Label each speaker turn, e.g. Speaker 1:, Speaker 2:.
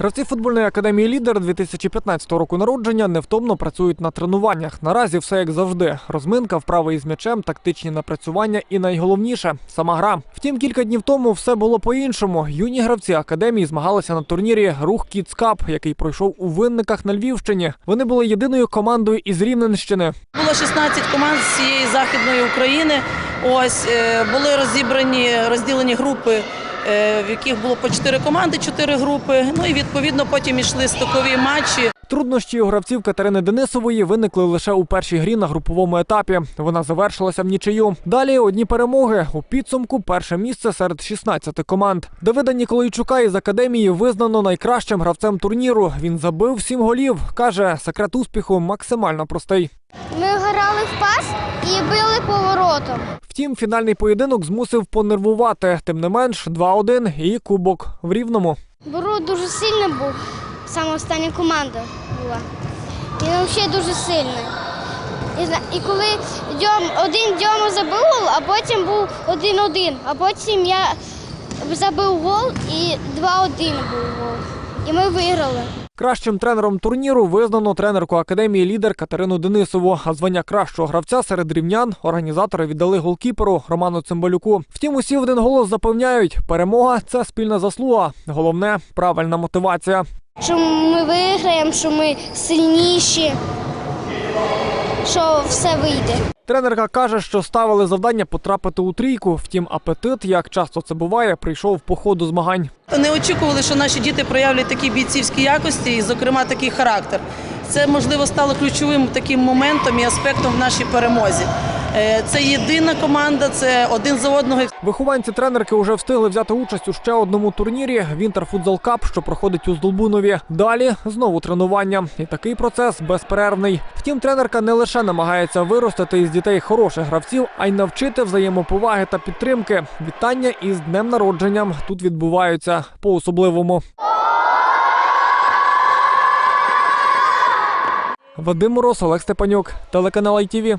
Speaker 1: Гравці футбольної академії Лідер 2015 року народження невтомно працюють на тренуваннях. Наразі все як завжди: розминка, вправи із м'ячем, тактичні напрацювання і найголовніше сама гра. Втім, кілька днів тому все було по-іншому. Юні гравці академії змагалися на турнірі Рух Кіц Кап, який пройшов у винниках на Львівщині. Вони були єдиною командою із Рівненщини.
Speaker 2: Було 16 команд з цієї західної України. Ось е, були розібрані розділені групи, в яких було по 4 команди, 4 групи. Ну і відповідно потім ішли стокові матчі.
Speaker 1: Труднощі у гравців Катерини Денисової виникли лише у першій грі на груповому етапі. Вона завершилася в нічию. Далі одні перемоги. У підсумку перше місце серед 16 команд. Давида Ніколайчука із академії визнано найкращим гравцем турніру. Він забив сім голів. каже, секрет успіху максимально простий.
Speaker 3: Ми грали в пас і били поворотом.
Speaker 1: Втім, фінальний поєдинок змусив понервувати. Тим не менш, 2-1 і кубок в рівному.
Speaker 3: Бору дуже сильний був. Саме остання команда була. Він взагалі дуже сильний. І, коли Дьом, один Дьома забив гол, а потім був 1-1. А потім я забив гол і 2-1 був гол. І ми виграли.
Speaker 1: Кращим тренером турніру визнано тренерку академії лідер Катерину Денисову. А звання кращого гравця серед рівнян організатори віддали голкіперу Роману Цимбалюку. Втім, усі в один голос запевняють, перемога це спільна заслуга. Головне правильна мотивація.
Speaker 3: Що ми виграємо, що ми сильніші, що все вийде.
Speaker 1: Тренерка каже, що ставили завдання потрапити у трійку. Втім, апетит, як часто це буває, прийшов по ходу змагань.
Speaker 2: Не очікували, що наші діти проявлять такі бійцівські якості, і, зокрема, такий характер. Це можливо стало ключовим таким моментом і аспектом в нашій перемозі. Е, Це єдина команда, це один за одного.
Speaker 1: Вихованці тренерки вже встигли взяти участь у ще одному турнірі Вінтер Футзал Кап, що проходить у Здолбунові. Далі знову тренування. І такий процес безперервний. Втім, тренерка не лише намагається виростити із дітей хороших гравців, а й навчити взаємоповаги та підтримки. Вітання із днем народженням тут відбуваються по-особливому. Вадим Мороз, Олег Степанюк, телеканал ITV.